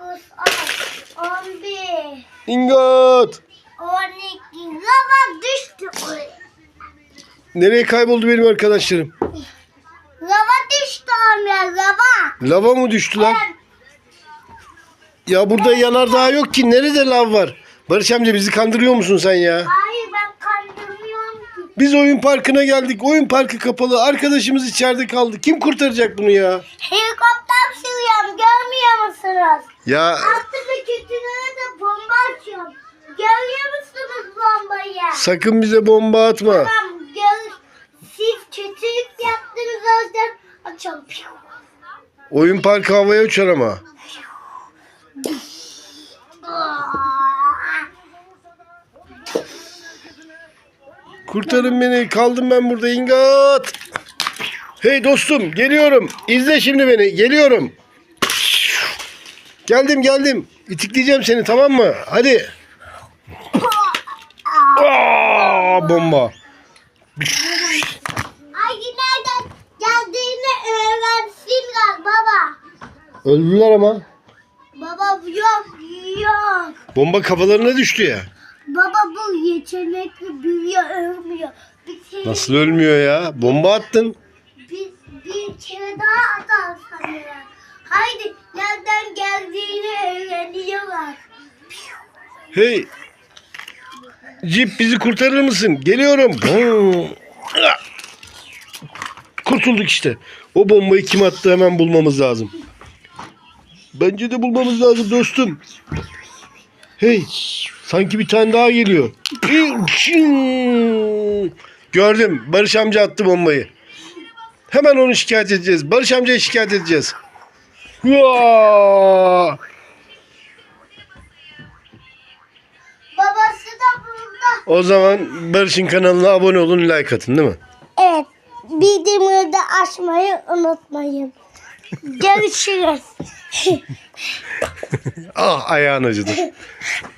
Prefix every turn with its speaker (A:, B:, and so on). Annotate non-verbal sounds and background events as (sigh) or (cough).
A: 10, 11,
B: İngat.
A: 12. Lava düştü oraya.
B: Nereye kayboldu benim arkadaşlarım?
A: Lava düştü oraya lava.
B: Lava mı düştü lan? Ya burada yanardağ yok ki. Nerede lav var? Barış amca bizi kandırıyor musun sen ya?
A: Hayır ben.
B: Biz oyun parkına geldik. Oyun parkı kapalı. Arkadaşımız içeride kaldı. Kim kurtaracak bunu ya?
A: Helikopter sürüyorum görmüyor musunuz?
B: Ya
A: Altıda kötülere de bomba açıyorum. Görüyor musunuz bombayı?
B: sakın bize bomba atma.
A: Tamam gör. Siz kötülük yaptınız o yüzden açıyorum.
B: Oyun parkı havaya uçar ama. Kurtarın beni. Kaldım ben burada İngat. Hey dostum geliyorum. İzle şimdi beni. Geliyorum. Geldim geldim. İtikleyeceğim seni tamam mı? Hadi. Aa, bomba.
A: Ay nereden geldiğini öğrensinler baba.
B: Öldüler ama.
A: Baba yok yok.
B: Bomba kafalarına düştü ya.
A: Baba bu yetenekli büyüyor ölmüyor. Bir kere,
B: Nasıl ölmüyor ya? Bomba attın.
A: bir, bir kere daha atar sanırım. Haydi nereden geldiğini öğreniyorlar.
B: Hey. Cip bizi kurtarır mısın? Geliyorum. Kurtulduk işte. O bombayı kim attı hemen bulmamız lazım. Bence de bulmamız lazım dostum. Hey. Sanki bir tane daha geliyor. Gördüm. Barış amca attı bombayı. Hemen onu şikayet edeceğiz. Barış amcaya şikayet edeceğiz. Hua!
A: Babası da burada.
B: O zaman Barış'ın kanalına abone olun, like atın değil mi?
A: Evet. Bildirimleri de açmayı unutmayın. Görüşürüz.
B: Ah ayağın acıdı. (laughs)